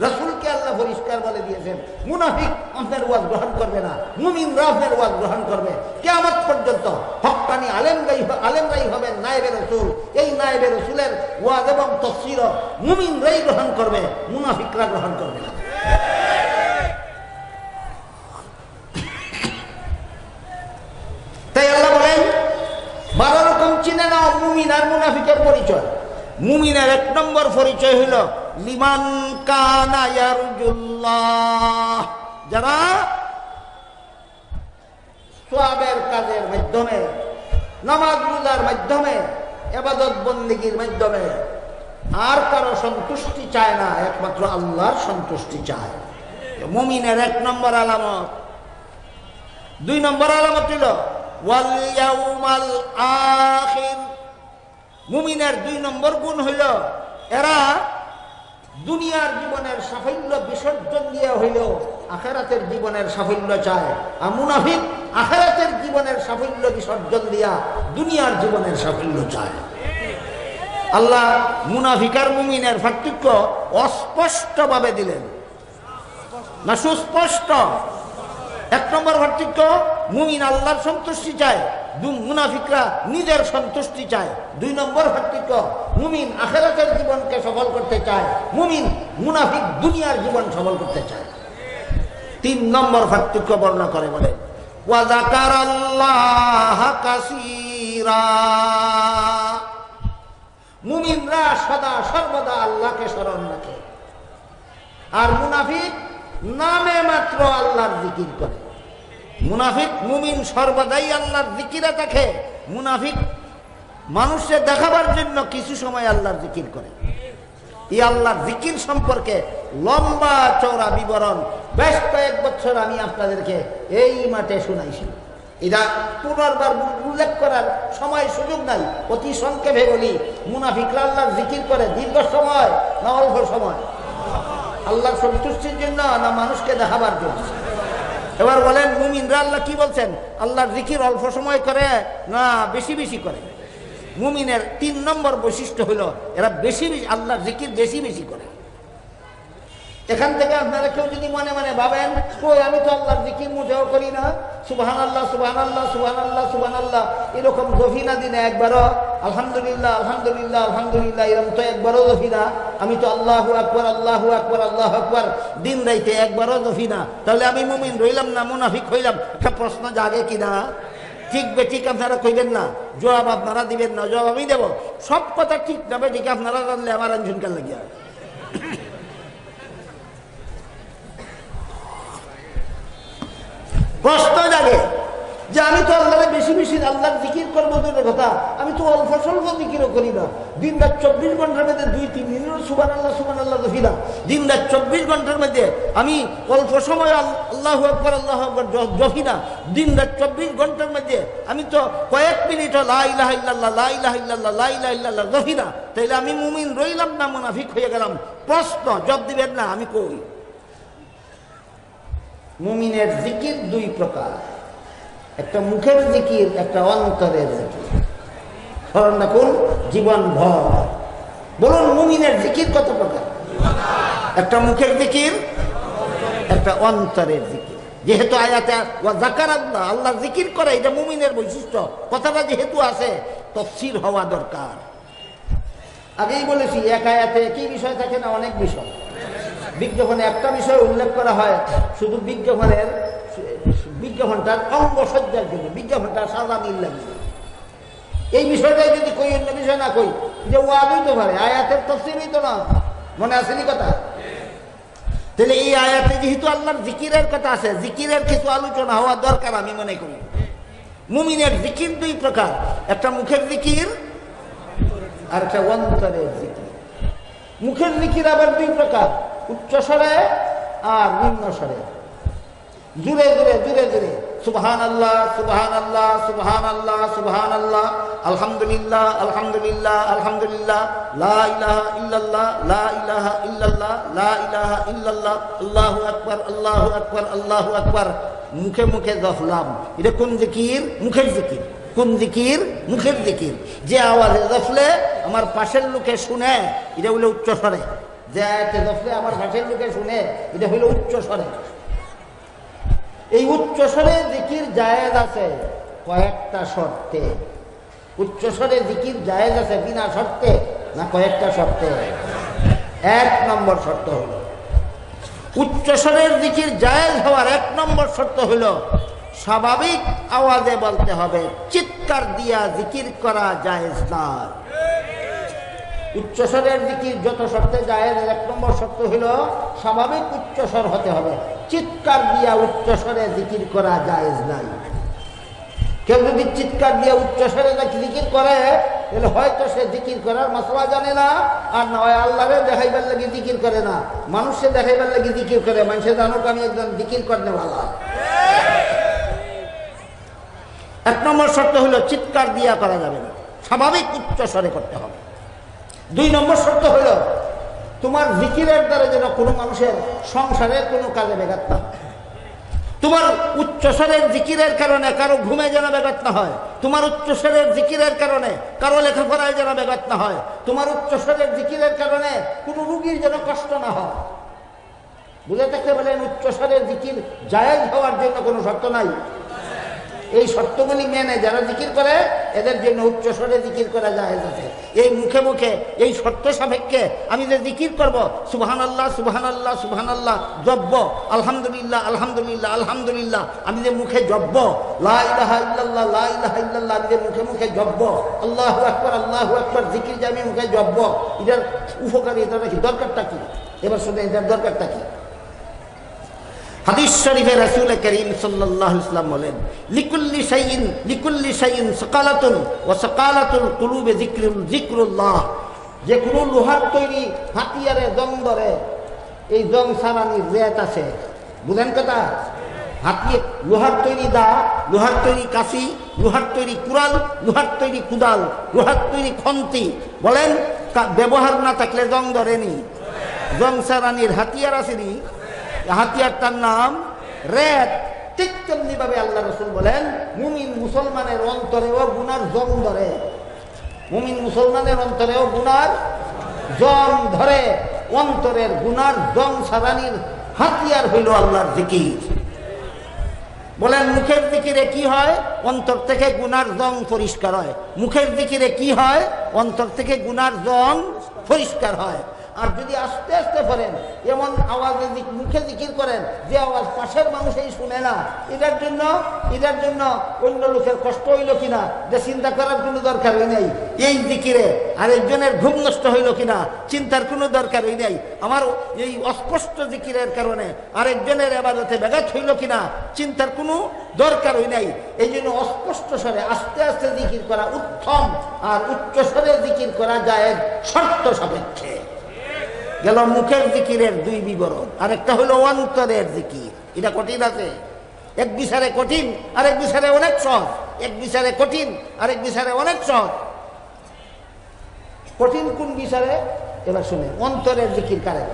রসুলকে আল্লাহ পরিষ্কার বলে দিয়েছেন, মুনাফিক আপনার ওয়াজ গ্রহণ করবে না মুমিনরা আপনার ওয়াজ গ্রহণ করবে। কেমন পর্যন্ত হকানি আলেমরাই আলেমরাই হবেন নায়েবে রসুল। এই নায়েবে রসুলের ওয়াজ এবং তফসির মুমিনরাই গ্রহণ করবে, মুনাফিকরা গ্রহণ করবে না। তাই আল্লাহ বলেন, বারো রকম চিনে নাও মুমিন আর মুনাফিকের পরিচয়। মুমিনের এক নম্বর পরিচয় হইল, লিমান কানায়ারুল্লাহ যারা সোয়াবের কাজের মাধ্যমে, নামাজ রোজার মাধ্যমে, এবাদত বন্দিগির মাধ্যমে, আর কারও সন্তুষ্টি চায় না, একমাত্র আল্লাহর সন্তুষ্টি চায়। মুমিনের এক নম্বর আলামত। দুই নম্বর আলামত হইল, ওয়াল আখির। মুমিনের দুই নম্বর গুণ হইল, এরা দুনিয়ার জীবনের সাফল্য বিসর্জন দিয়ে হইল আখেরাতের জীবনের সাফল্য চায়। আর মুনাফিক আখেরাতের জীবনের সাফল্য বিসর্জন দিয়া দুনিয়ার জীবনের সাফল্য চায়। আল্লাহ মুনাফিকার মুমিনের পার্থক্য অস্পষ্টভাবে দিলেন। না, সুস্পষ্ট। এক নম্বর পার্থক্য, মুমিন আল্লাহর সন্তুষ্টি চায়। মুনাফিকরা নিজের সন্তুষ্টি চায়। দুই নম্বর মুমিন আখেরাতের জীবনকে সফল করতে চায়। মুমিন মুনাফিক দুনিয়ার জীবন সফল করতে চায়। তিন নম্বর করে বলে মুমিনরা সদা সর্বদা আল্লাহকে স্মরণ রাখে। আর মুনাফিক নামে মাত্র আল্লাহর জিকির করে। মুনাফিক মুমিন সর্বদাই আল্লাহর জিকিরে থাকে মুনাফিক মানুষকে দেখাবার জন্য কিছু সময় আল্লাহর জিকির করে। এই আল্লাহর জিকির সম্পর্কে লম্বা চৌড়া বিবরণ বেশ কয়েক বছর আমি আপনাদেরকে এই মাঠে শুনাইছি। এটা পুনর্বার উল্লেখ করার সময় সুযোগ নাই, অতি সংক্ষেপে বলি, মুনাফিকরা আল্লাহর জিকির করে দীর্ঘ সময় না অল্প সময়। আল্লাহর সন্তুষ্টির জন্য না মানুষকে দেখাবার জন্য। এবার বলেন, মুমিনরা আল্লাহ কি বলছেন? আল্লাহর জিকির অল্প সময় করে, না, বেশি বেশি করে। মুমিনের তিন নম্বর বৈশিষ্ট্য হলো, এরা বেশি বেশি, আল্লাহর জিকির বেশি বেশি করে। এখান থেকে আপনারা কেউ যদি মনে মনে ভাবেন, কই, আমি তো আল্লাহর জিকির মোটেও করি না। সুবাহান আল্লাহ সুবাহান আল্লাহ সুবাহান আল্লাহ সুবাহান আল্লাহ এরকম গফিনা দিনে একবারও, আলহামদুলিল্লাহ আলহামদুলিল্লাহ আলহামদুলিল্লাহ, এরকম তো একবারও গফিনা আমি তো আল্লাহু আকবর আল্লাহু আকবর, আল্লাহ আকবর, দিন রাইতে একবারও গফিনা তাহলে আমি মুমিন রইলাম না, মুনাফিক হইলাম? একটা প্রশ্ন জাগে কিনা ঠিক বে ঠিক আপনারা কইবেন না। জবাব আপনারা দিবেন না জবাব আমি দেবো। সব কথা ঠিক না বে ঠিক আপনারা জানলে আমার আঞ্জনকার লাগিয়া। প্রশ্ন জাগে যে আমি তো আল্লাহরে বেশি বেশি আল্লাহর জিকির করব দূরের কথা। আমি তো অল্প স্বল্প জিকিরও করি না। দিন রাত চব্বিশ ঘণ্টার মধ্যে দুই, তিন দিনের সুবান আল্লাহ সুবান আল্লাহ রফিনা দিন রাত চব্বিশ ঘণ্টার মধ্যে আমি অল্প সময় আল- আল্লাহ আকবর আল্লাহ আকবর জফিনা দিন রাত চব্বিশ ঘণ্টার মধ্যে আমি তো কয়েক মিনিট লাই লাহ ইল্লাল্লাহ লাই লাহ ইল্লাল্লাহ লাই লাহ ইল্লাল্লাহ জফিনা তাইলে আমি মুমিন রইলাম না, মুনাফিক হয়ে গেলাম। প্রশ্ন জব দিবেন না, আমি কই? মুমিনের জিকির দুই প্রকার। একটা মুখের জিকির, একটা অন্তরের জিকির। স্মরণ রাখুন জীবন ভর বলুন, মুমিনের জিকির কত প্রকার? একটা মুখের জিকির, একটা অন্তরের জিকির। যেহেতু আয়াতে জাকার আল্লাহ আল্লাহ জিকির করে, এটা মুমিনের বৈশিষ্ট্য। কথাটা যেহেতু আছে, তফসির হওয়া দরকার। আগেই বলেছি, এক আয়াতে কি বিষয় থাকে না, অনেক বিষয়। বিজ্ঞাপনে একটা বিষয় উল্লেখ করা হয়, শুধু বিজ্ঞাপনের, বিজ্ঞাপনটার অঙ্গ সজ্জার জন্য বিজ্ঞাপনটা সাদা লাগবে। এই বিষয়টাই যদি কই, অন্য বিষয় না কই, যে ও আদই তো পারে আয়াতের তফসিলই তো না মনে আসেনি কথা? তাহলে এই আয়াতে যেহেতু আল্লাহর জিকিরের কথা আছে, জিকিরের কিছু আলোচনা হওয়া দরকার আমি মনে করি। মুমিনের জিকির দুই প্রকার, একটা মুখের জিকির আর একটা অন্তরের জিকির। মুখের জিকির আবার দুই প্রকার। উচ্চ স্বরে আর নিম্ন স্বরে। জুড়ে জুড়ে জুড়ে জুড়ে। সুবহান আল্লাহ সুবহান আল্লাহ সুবহান আল্লাহ সুবহান আল্লাহ আলহামদুলিল্লাহ আলহামদুলিল্লাহ আলহামদুলিল্লাহ। লা ইলাহা ইল্লাল্লাহ, লা ইলাহা ইল্লাল্লাহ, লা ইলাহা ইল্লাল্লাহ। আল্লাহু আকবার আল্লাহু আকবার আল্লাহু আকবার। মুখে মুখে জফলাম এটা কোন জিকির? মুখের জিকির। কোন জিকির? মুখের জিকির। যে আওয়াজে জফলে আমার পাশের লোকে শুনে, এটা বলে উচ্চ স্বরে। যে আয়াতে আমার ভাষের লোকে শুনে, এটা হইল উচ্চ স্বরে। এই উচ্চ স্বরে জিকির জায়েজ আছে কয়েকটা শর্তে। উচ্চ স্বরে জিকির জায়েজ আছে বিনা শর্তে না কয়েকটা শর্তে? এক নম্বর শর্ত হলো উচ্চস্বরের দিকির জায়েজ হওয়ার এক নম্বর শর্ত হইল স্বাভাবিক আওয়াজে বলতে হবে, চিৎকার দিয়া জিকির করা জায়েজ না উচ্চস্বরের দিকির যত শর্তে জায়েজ এক নম্বর শর্ত হইল স্বাভাবিক উচ্চস্বর হতে হবে। চিৎকার দিয়া উচ্চস্বরে জিকির করা জায়েজ নাই। কেউ যদি চিৎকার দিয়ে উচ্চস্বরে জিকির করে, তাহলে হয়তো সে জিকির করার মশলা জানে না, আর না হয় আল্লাহরে দেখাইবার লাগে জিকির করে না। মানুষে দেখাইবার লাগে জিকির করে মানুষের জানুক আমি একজন জিকির করেওয়ালা এক নম্বর শর্ত হলো, চিৎকার দিয়া করা যাবে না। স্বাভাবিক উচ্চস্বরে করতে হবে। দুই নম্বর শর্ত হলো, তোমার জিকিরের দ্বারা যেন কোনো মানুষের সংসারে কোনো কাজে বেগাত না তোমার উচ্চস্বরের জিকিরের কারণে কারও ঘুমে যেন ব্যাঘাত না হয়। তোমার উচ্চস্বরের জিকিরের কারণে কারও লেখাপড়ায় যেন ব্যাঘাত না হয়। তোমার উচ্চস্বরের জিকিরের কারণে কোনো রুগীর যেন কষ্ট না হয়। বুঝে থাকতে বলেন উচ্চস্বরের জিকির জায়েজ হওয়ার জন্য কোনো শর্ত নাই। এই শর্তগুলি মেনে যারা জিকির করে, এদের জন্য উচ্চস্বরে জিকির করা যায় আছে। এই মুখে মুখে, এই শর্ত সাপেক্ষে আমি যে জিকির করব সুবহান আল্লাহ সুবহান আল্লাহ সুবহান আল্লাহ জব্ব, আলহামদুলিল্লাহ আলহামদুলিল্লাহ আলহামদুলিল্লাহ, আমি যে মুখে জব্ব, লা ইলাহা ইল্লাল্লাহ আমি যে মুখে মুখে জব্ব, আল্লাহ আকবার আল্লাহ আকবার, জিকির যে আমি মুখে জব্ব, এটার উপকারী এটা কি, দরকারটা কি? এবার শুনে এটার দরকারটা কি? হাদিস শরীফে রাসূল করিম আলাইহি ইসলাম বলেন, লিকুল্লি শাইইন লিকুল্লি শাইইন সাকালাতুন ওয়া সাকালাতুল কুলুবে যিকরুল, যিকরুল্লাহ। যে কোনো লোহার তৈরি হাতিয়ারে জং ধরে এই জং সারানির রেত আছে। বুঝেন কথা? হাতিয়ে লোহার তৈরি দা, লোহার তৈরি কাশি, লোহার তৈরি কুড়াল, লোহার তৈরি কুদাল, লোহার তৈরি খন্তি। বলেন ব্যবহার না থাকলে জং ধরেনি। জং সারানির হাতিয়ার আসেনি। হাতিয়ারটার নাম রেত। ঠিক তেমনি ভাবে আল্লাহ রসুল বলেন, মুমিন মুসলমানের অন্তরেও গুনার জং ধরে। মুমিন মুসলমানের অন্তরেও গুনার জং ধরে। অন্তরের গুনার জং সারানির হাতিয়ার হইল আল্লাহর জিকির। বলেন, মুখের দিকিরে কি হয়? অন্তর থেকে গুনার জং পরিষ্কার হয়। মুখের দিকিরে কি হয়? অন্তর থেকে গুনার জং পরিষ্কার হয়। আর যদি আস্তে আস্তে পড়েন, এমন আওয়াজে মুখে জিকির করেন, যে আওয়াজ পাশের মানুষই শুনে না, এটার জন্য এটার জন্য অন্য লোকের কষ্ট হইল কিনা, যে চিন্তা করার কোনো দরকার হই নাই। এই দিকিরে আরেকজনের ঘুম নষ্ট হইল কিনা, চিন্তার কোনো দরকার হই নাই। আমার এই অস্পষ্ট জিকিরের কারণে আরেকজনের আবাদতে ব্যাঘাত হইল কিনা, চিন্তার কোনো দরকার হই নাই। এই জন্য অস্পষ্ট স্বরে আস্তে আস্তে জিকির করা উত্তম, আর উচ্চ স্বরে জিকির করা যায় শর্ত সাপেক্ষে। গেল মুখের জিকিরের দুই বিবরণ। আরেকটা হলো অন্তরের জিকির। এটা কঠিন আছে। এক বিচারে কঠিন, আরেক বিচারে অনেক সহজ। এক বিচারে কঠিন, আরেক বিচারে অনেক সহজ। কঠিন কোন বিচারে? এবার শুনে অন্তরের জিকির কারে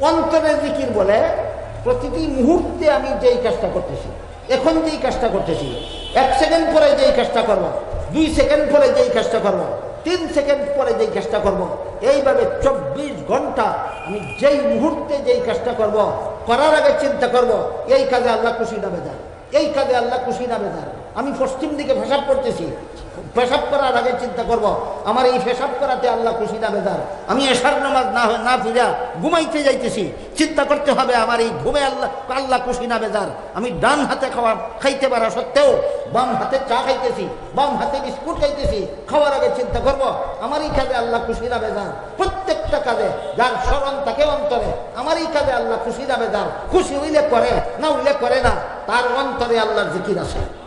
অন্তরের জিকির বলে, প্রতিটি মুহূর্তে আমি যেই কাজটা করতেছি, এখন যেই কাজটা করতেছি, এক সেকেন্ড পরে যেই কাজটা করব, দুই সেকেন্ড পরে যেই কাজটা করব তিন সেকেন্ড পরে যেই কাজটা করব, এইভাবে চব্বিশ ঘণ্টা আমি যেই মুহূর্তে যেই কাজটা করব, করার আগে চিন্তা করব, এই কাজে আল্লাহ খুশি না বেজার, এই কাজে আল্লাহ খুশি না বেজার। আমি পশ্চিম দিকে ভাষা করতেছি পেশাব করার আগে চিন্তা করব, আমার এই পেশাব করাতে আল্লাহ খুশি না বেজার। আমি এশার নামাজ না হয়- না ফিরা ঘুমাইতে যাইতেছি, চিন্তা করতে হবে আমার এই ঘুমে আল্লাহ আল্লাহ খুশি না বেজার। আমি ডান হাতে খাওয়া খাইতে পারা সত্ত্বেও বাম হাতে চা খাইতেছি, বাম হাতে বিস্কুট খাইতেছি, খাওয়ার আগে চিন্তা করব, আমার এই কাজে আল্লাহ খুশি না বেজার। প্রত্যেকটা কাজে যার স্মরণ থাকে অন্তরে, আমার এই কাজে আল্লাহ খুশি না বেজার। খুশি হইলে করে, না হইলে করে না, তার অন্তরে আল্লাহর জিকির আছে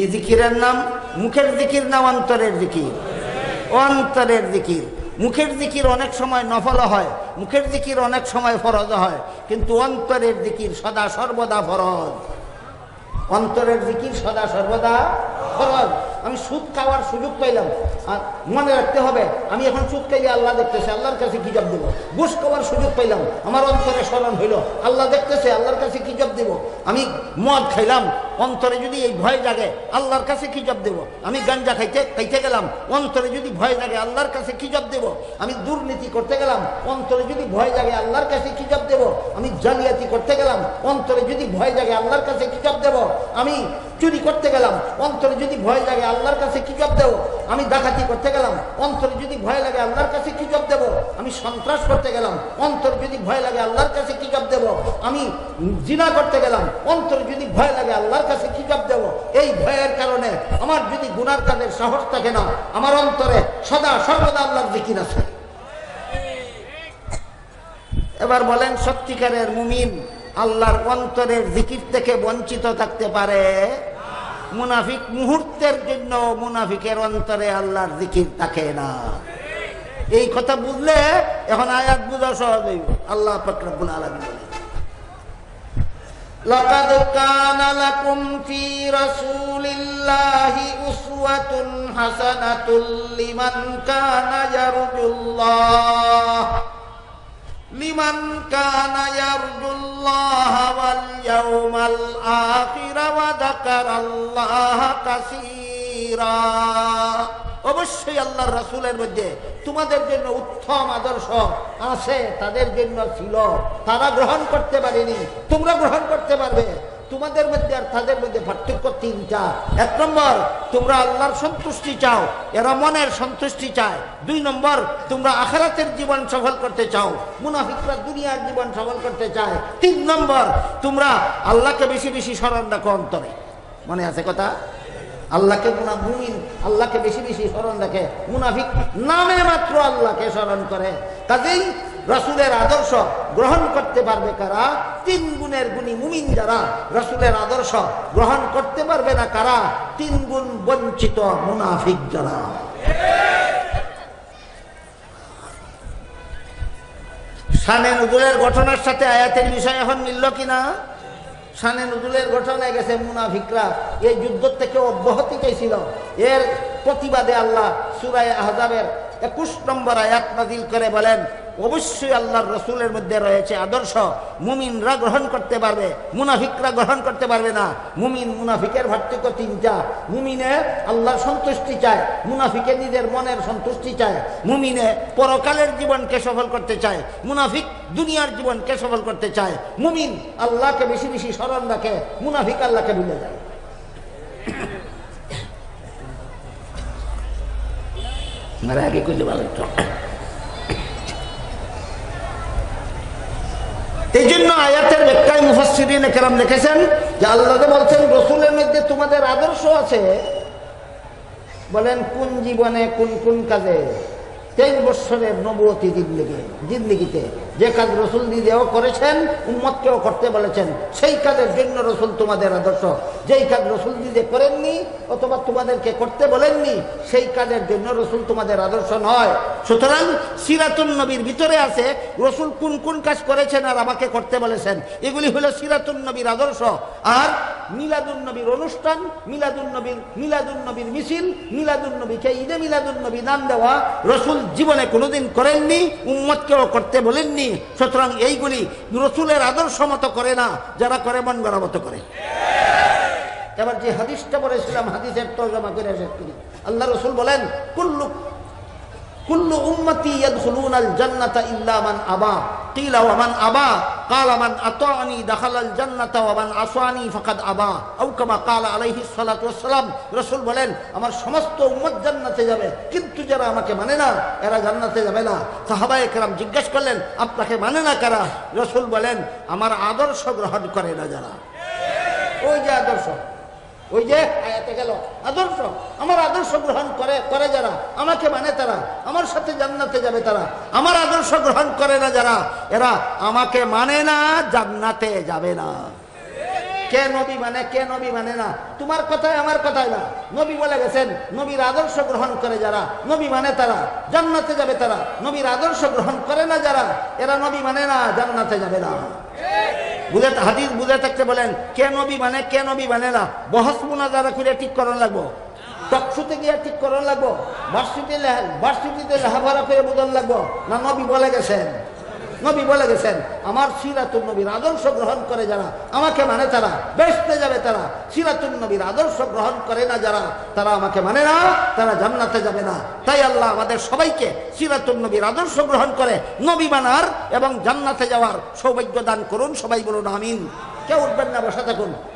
এই জিকিরের নাম, মুখের জিকির নাম অন্তরের জিকির? অন্তরের জিকির। মুখের জিকির অনেক সময় নফল হয়, মুখের জিকির অনেক সময় ফরজ হয়, কিন্তু অন্তরের জিকির সদা সর্বদা ফরজ। অন্তরের জিকির সদা সর্বদা ফরজ। আমি সুদ খাওয়ার সুযোগ পাইলাম। আর মনে রাখতে হবে, আমি এখন সুদ খাইলে আল্লাহ দেখতেছে, আল্লাহর কাছে কি জব দেবো। ঘুষ খাওয়ার সুযোগ পাইলাম, আমার অন্তরে স্মরণ হইল, আল্লাহ দেখতেছে, আল্লাহর কাছে কি জব দেবো। আমি মদ খাইলাম, অন্তরে যদি এই ভয় জাগে, আল্লাহর কাছে কি জব দেব। আমি গাঞ্জা খাইতে খাইতে গেলাম, অন্তরে যদি ভয় জাগে, আল্লাহর কাছে কি জব দেব। আমি দুর্নীতি করতে গেলাম, অন্তরে যদি ভয় জাগে, আল্লাহর কাছে কি জব দেব। আমি জালিয়াতি করতে গেলাম, অন্তরে যদি ভয় জাগে, আল্লাহর কাছে কি জব দেব। আমি চুরি করতে গেলাম, অন্তরে যদি ভয় লাগে আল্লাহর কাছে কি জব দেব? আমি ডাকাতি করতে গেলাম, অন্তরে যদি ভয় লাগে আল্লাহর কাছে কি জব দেব? আমি সন্ত্রাস করতে গেলাম, অন্তর যদি ভয় লাগে আল্লাহর কাছে কি জব দেব? আমি জিনা করতে গেলাম, অন্তর যদি ভয় লাগে আল্লাহর কাছে কি জব দেব? এই ভয়ের কারণে আমার যদি গুনার কাজের সাহস থাকে না, আমার অন্তরে সদা সর্বদা আল্লাহর জিকির আছে। এবার বলেন, সত্যিকারের মুমিন আল্লাহর অন্তরের জিকির থেকে বঞ্চিত থাকতে পারে? মুনাফিক মুহূর্তের জন্য মুনাফিকের অন্তরে আল্লাহর জিকির থাকে না এই কথা বুঝলে এখন আয়াত বুঝা সহজ হইব আল্লাহ ফকরবুল আলমী বলে لقد كان لكم في رسول الله أسوة حسنة لمن كان يرجو الله لمن كان يرجو الله واليوم الآخر وذكر الله كثيرا অবশ্যই আল্লাহর রাসূলের মধ্যে তোমাদের জন্য উত্তম আদর্শ আছে তাদের জন্য ছিল তারা গ্রহণ করতে পারেনি তোমরা গ্রহণ করতে পারবে তোমাদের মধ্যে আর তাদের মধ্যে পার্থক্য তিনটা। এক নম্বর, তোমরা আল্লাহর সন্তুষ্টি চাও, এরা মনের সন্তুষ্টি চায়। দুই নম্বর, তোমরা আখারাতের জীবন সফল করতে চাও, মুনাফিকরা দুনিয়ার জীবন সফল করতে চায়। তিন নম্বর, তোমরা আল্লাহকে বেশি বেশি স্মরণ রাখো অন্তরে। মনে আছে কথা? আল্লাহকে মুনা মুমিন, আল্লাহকে বেশি বেশি স্মরণ রাখে। মুনাফিক নামে মাত্র আল্লাহকে স্মরণ করে। কাজেই রসুলের আদর্শ গ্রহণ করতে পারবে কারা? তিন গুণের গুণী মুমিন যারা রসুলের আদর্শ গ্রহণ করতে পারবে না কারা? তিন গুণ বঞ্চিত মুনাফিক যারা। শানে নজরুলের ঘটনার সাথে আয়াতের বিষয় এখন মিলল কিনা? শানে নজরুলের ঘটনায় গেছে মুনাফিকরা। এই যুদ্ধ থেকে অব্যাহতি চাইছিল। এর প্রতিবাদে আল্লাহ সুরায় আহজাবের একুশ নম্বর আয়াত নাজিল করে বলেন অবশ্যই আল্লাহর রসুলের মধ্যে রয়েছে আদর্শ। মুমিনরা গ্রহণ করতে পারবে, মুনাফিকরা গ্রহণ করতে পারবে না। মুমিন মুনাফিকের পার্থক্য তিনটা। মুমিনে আল্লাহর সন্তুষ্টি চায়, মুনাফিকে নিজের মনের সন্তুষ্টি চায়। মুমিনে পরকালের জীবনকে সফল করতে চায়, মুনাফিক দুনিয়ার জীবনকে সফল করতে চায়। মুমিন আল্লাহকে বেশি বেশি স্মরণ রাখে, মুনাফিক আল্লাহকে ভুলে যায়। আমার আগে করলে ভালো এই জন্য আয়াতের ব্যাখ্যায় মুফাসসিরিন একরাম লিখেছেন যে আল্লাহ বলছেন, রসুলের মধ্যে তোমাদের আদর্শ আছে। বলেন, কোন জীবনে, কোন কোন কাজে? তেইশ বৎসরের নবতী জিন্দিগি, জিন্দিগিতে। যে কাজ রসুল নিজেও করেছেন, উম্মতকেও করতে বলেছেন, সেই কাজের জন্য রসুল তোমাদের আদর্শ। যেই কাজ রসুল নিজে করেননি অথবা তোমাদেরকে করতে বলেননি, সেই কাজের জন্য রসুল তোমাদের আদর্শ নয়। সুতরাং সিরাতুল নবীর ভিতরে আছে, রসুল কোন কোন কাজ করেছেন আর আমাকে করতে বলেছেন? এগুলি হলো সিরাতুল নবীর আদর্শ। আর মিলাদুল নবীর অনুষ্ঠান মিলাদুল নবীর মিলাদুল নবীর মিছিল মিলাদুল নবীকে ঈদে মিলাদুল নবী নাম দেওয়া রসুল জীবনে কোনোদিন করেননি, উম্মতকেও করতে বলেননি। সুতরাং এইগুলি রসুলের আদর্শ মতো করে না, যারা করে মন গড়া মতো করে। এবার যে হাদিসটা বলেছিলাম, হাদিসের তর্জমা করে আল্লাহ রসুল বলেন কুল্লু কুল্লু উম্মতি ইয়াদখুলুনাল জান্নাতা ইল্লা মান আবা কিলা ওয়া মান আবা قال من اطاعني دخل الجنه ومن عصاني فقد ابى او كما قال عليه الصلاه والسلام রাসূল বলেন আমার সমস্ত উম্মত জান্নাতে যাবে কিন্তু যারা আমাকে মানে না এরা জান্নাতে যাবে না সাহাবায়ে কেরাম জিজ্ঞেস করলেন আপনাকে মানে না কারা রাসূল বলেন আমার আদর্শ গ্রহণ করে না যারা ওই যে আদর্শ ওই যে আয়াতে গেল, আদর্শ। আমার আদর্শ গ্রহণ করে করে যারা, আমাকে মানে তারা। আমার সাথে জান্নাতে যাবে তারা। আমার আদর্শ গ্রহণ করে না যারা, এরা আমাকে মানে না, জান্নাতে যাবে না। কে নবী মানে কে নবী মানে না? তোমার কথায় আমার কথায় না। নবী বলে গেছেন, নবীর আদর্শ গ্রহণ করে যারা, নবী মানে তারা। জান্নাতে যাবে তারা। নবীর আদর্শ গ্রহণ করে না যারা, এরা নবী মানে না, জান্নাতে যাবে না। বুঝে হাদিস বুঝে থাকতে বলেন, কে নবী মানে কে নবী মানে না। বহস মুনাজারা করে ঠিক করন লাগবো। টকশুতে গিয়ে ঠিক করন লাগবো। বার্ষিতে বার্ষিতে লেহাভারা করে বোঝান লাগবো। না নবী বলে গেছেন। নবী বলে গেছেন, আমার সিরাতুল নবীর আদর্শ গ্রহণ করে যারা, আমাকে মানে তারা বেসতে যাবে তারা। সিরাতুল নবীর আদর্শ গ্রহণ করে না যারা, তারা আমাকে মানে না, তারা জান্নাতে যাবে না। তাই আল্লাহ আমাদের সবাইকে সিরাতুল নবীর আদর্শ গ্রহণ করে নবী মানার এবং জান্নাতে যাওয়ার সৌভাগ্য দান করুন। সবাই বলুন, আমিন। কেউ উঠবেন না, বসা থাকুন।